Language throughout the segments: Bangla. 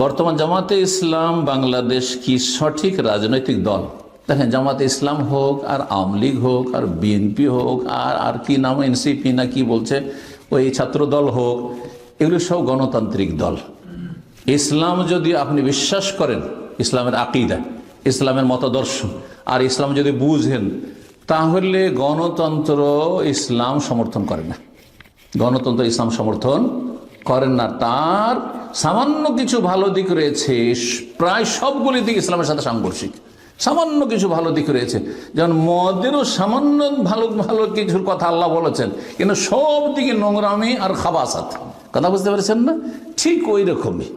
বর্তমান জামাতে ইসলাম বাংলাদেশ কি সঠিক রাজনৈতিক দল? দেখেন, জামাতে ইসলাম হোক আর আওয়ামী লীগ হোক আর বিএনপি হোক আর আর কি নাম এনসিপি না কি বলছে, ওই ছাত্র দল হোক, এগুলো সব গণতান্ত্রিক দল। ইসলাম যদি আপনি বিশ্বাস করেন, ইসলামের আকিদা, ইসলামের মতাদর্শ, আর ইসলাম যদি বুঝেন, তাহলে গণতন্ত্র ইসলাম সমর্থন করে না। গণতন্ত্র ইসলাম সমর্থন করেন না। তার সামান্য কিছু ভালো দিক রয়েছে, প্রায় সবগুলি দিক ইসলামের সাথে সাংঘর্ষিক। সামান্য কিছু ভালো দিক রয়েছে। যেমন মদেরও সামান্য ভালো ভালো কিছুর কথা আল্লাহ বলেছেন, কিন্তু সব দিকে নোংরামি আর খাবাসাত। কথা বুঝতে পেরেছেন না? ঠিক ওই রকমই।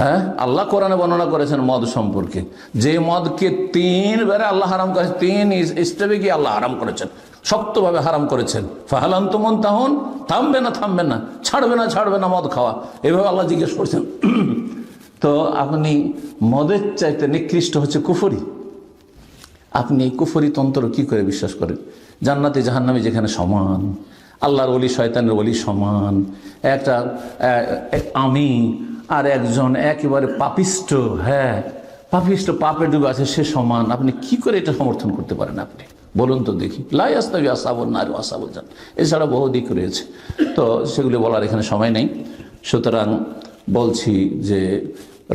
হ্যাঁ? আল্লাহ কোরআনে বর্ণনা করেছেন মদ সম্পর্কে। যে মদকে তিনবারে আল্লাহ হারাম করেছে, তিন স্টেপে গিয়ে আল্লাহ হারাম করেছেন। শক্তভাবে হারাম করেছেন। ফাহালান্ত মন তাহন, থামবে না থামবে না, ছাড়বে না ছাড়বে না মদ খাওয়া। এভাবে আল্লাহ জিজ্ঞেস করছেন। তো আপনি মদের চাইতে নিকৃষ্ট হচ্ছে কুফরি? আপনি কুফরি তন্ত্র কি করে বিশ্বাস করেন? জান্নাতে জাহান্নামে যেখানে সমান, আল্লাহর অলি শয়তানের অলি সমান, একটা আমি আর একজন একেবারে পাপিষ্ট হ্যাঁ পাপিষ্ট পাপে ডুবে আছে, সে সমান। আপনি কি করে এটা সমর্থন করতে পারেন আপনি? বলুন তো দেখি। লাই আস্তাবি আসাবল না আরও আসাবল যান এছাড়া বহু দিক রয়েছে। তো সেগুলি বলার এখানে সময় নেই। সুতরাং বলছি যে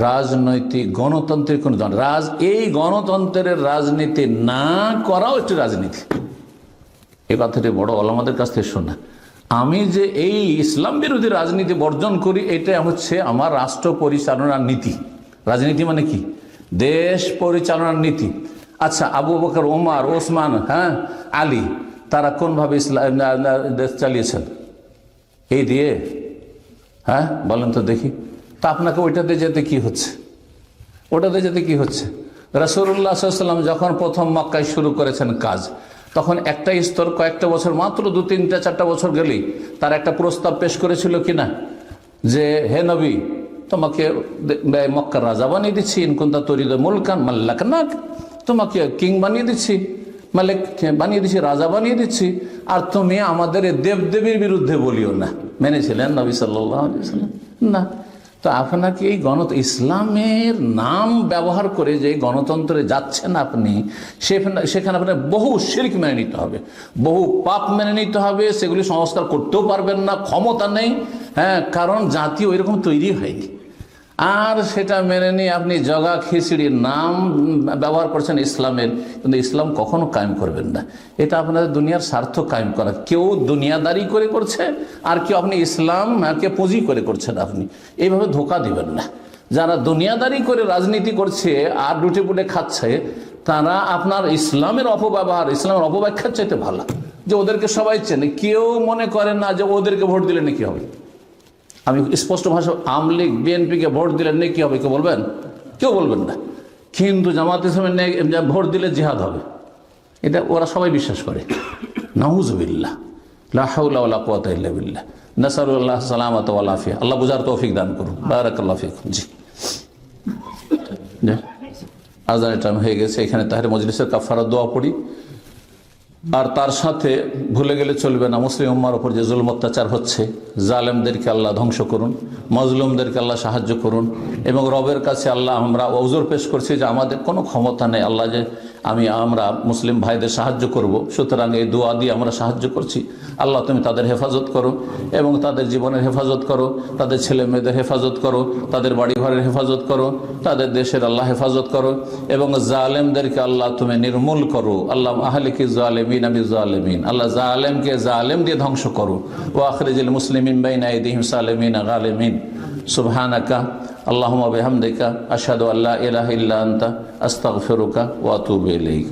রাজনৈতিক গণতন্ত্রের কোনো রাজ এই গণতন্ত্রের রাজনীতি না করাও একটি রাজনীতি। এ কথাটি বড় আলামাদের কাছ থেকে শোনা। আমি যে এই ইসলাম বিরোধী রাজনীতি বর্জন করি, এটা হচ্ছে আমার রাষ্ট্র পরিচালনার নীতি। রাজনীতি মানে কি? দেশ পরিচালনার নীতি। আচ্ছা আবু বকর, ওমার, ওসমান হ্যাঁ আলী, তারা কোনভাবে ইসলাম দেশ চালিয়েছেন? এই দিয়ে? হ্যাঁ বলেন তো দেখি। তা আপনাকে ওইটাতে যেতে কি হচ্ছে? ওটাতে যেতে কি হচ্ছে? রাসুল্লাহ সাল্লাম যখন প্রথম মক্কায় শুরু করেছেন কাজ তখন একটা স্তর কয়েকটা বছর, মাত্র দু, তিনটা, চারটা বছর গেলেই তার একটা প্রস্তাব পেশ করেছিল কিনা? যে, হে নবী, তোমাকে মক্কার রাজা বানিয়ে দিচ্ছি। ইনকুন্তা তরিদ মুলকান মাল্লাক নাক তোমাকে কিং বানিয়ে দিচ্ছি। মালিক বানিয়ে দিচ্ছি, রাজা বানিয়ে দিচ্ছি। আর তুমি আমাদের দেবদেবীর বিরুদ্ধে বলিও না। মেনেছিলেন নবী সাল্লাম না। তো আপনাকে এই গণ ইসলামের নাম ব্যবহার করে যে গণতন্ত্রে যাচ্ছেন আপনি, সেখানে আপনার বহু শিল্ক মেনে নিতে হবে। বহু পাপ মেনে নিতে হবে, সেগুলি সংস্কার করতেও পারবেন না, ক্ষমতা নেই। হ্যাঁ কারণ জাতি ওইরকম তৈরি হয়নি। আর সেটা মেনে নিয়ে আপনি জগা খিচড়ির নাম ব্যবহার করছেন ইসলামের, কিন্তু ইসলাম কখনো কায়েম করবেন না। এটা আপনাদের দুনিয়ার স্বার্থ কায়েম করা। কেউ দুনিয়াদারি করে করছে, আর কেউ আপনি ইসলাম কে পুঁজি করে করছেন আপনি। এইভাবে ধোকা দিবেন না। যারা দুনিয়াদারি করে রাজনীতি করছে আর ডুটে পুটে খাচ্ছে, তারা আপনার ইসলামের অপব্যবহার, ইসলামের অপব্যাখ্যার চাইতে ভালো। যে ওদেরকে সবাই চেনে, কেউ মনে করেন না যে ওদেরকে ভোট দিলে নাকি হবে। আমি স্পষ্ট ভাষা আওয়ামী লীগ, বিএনপিকে ভোট দিলে নেকি হবে, কেউ বলবেন? কেউ বলবেন না। কিন্তু জামাত ইসলামের ভোট দিলে জিহাদ হবে। এটা ওরা সবাই বিশ্বাস করে। নাহুজবিল্লাহ লাহাউল্লাহ কুয়াতিল্লাহ নাসারুল্লাহ সালামত আল্লাফিয়া আল্লাহ বুঝার তৌফিক দান করুন। বারাকাল্লাহ ফিক জি। আজানের টাইম হয়ে গেছে। এখানে তাহের মজলিসের কাফারা দোয়া পড়ি। আর তার সাথে ভুলে গেলে চলবে না। মুসলিম উম্মার ওপর যে জুলম অত্যাচার হচ্ছে, জালেমদেরকে আল্লাহ ধ্বংস করুন, মজলুমদেরকে আল্লাহ সাহায্য করুন এবং রবের কাছে আল্লাহ আমরা ওজোর পেশ করছি যে আমাদের কোনো ক্ষমতা নেই। আল্লাহ যে আমি, আমরা মুসলিম ভাইদের সাহায্য করব, সুতরাং এই দোয়া দিয়ে আমরা সাহায্য করছি। আল্লাহ তুমি তাদের হেফাজত করো এবং তাদের জীবনের হেফাজত করো, তাদের ছেলে মেয়েদের হেফাজত করো, তাদের বাড়ি ঘরের হেফাজত করো, তাদের দেশের আল্লাহ হেফাজত করো এবং জালেমদেরকে আল্লাহ তুমি নির্মূল করো। আল্লাহ আহলিকি জালেমিন। আমি জালেমিন আল্লাহ জালেমকে জালেম দিয়ে ধ্বংস করো ও আখরিজিল মুসলিমিন বাইন আইদিহিম সালেমিন গালেমিন। সুবহানাকা, আল্লাহুম্মা বিহামদিকা, আশহাদু আল্লা ইলাহা ইল্লা আনতা, আস্তাগফিরুকা ওয়া আতুবু ইলাইক।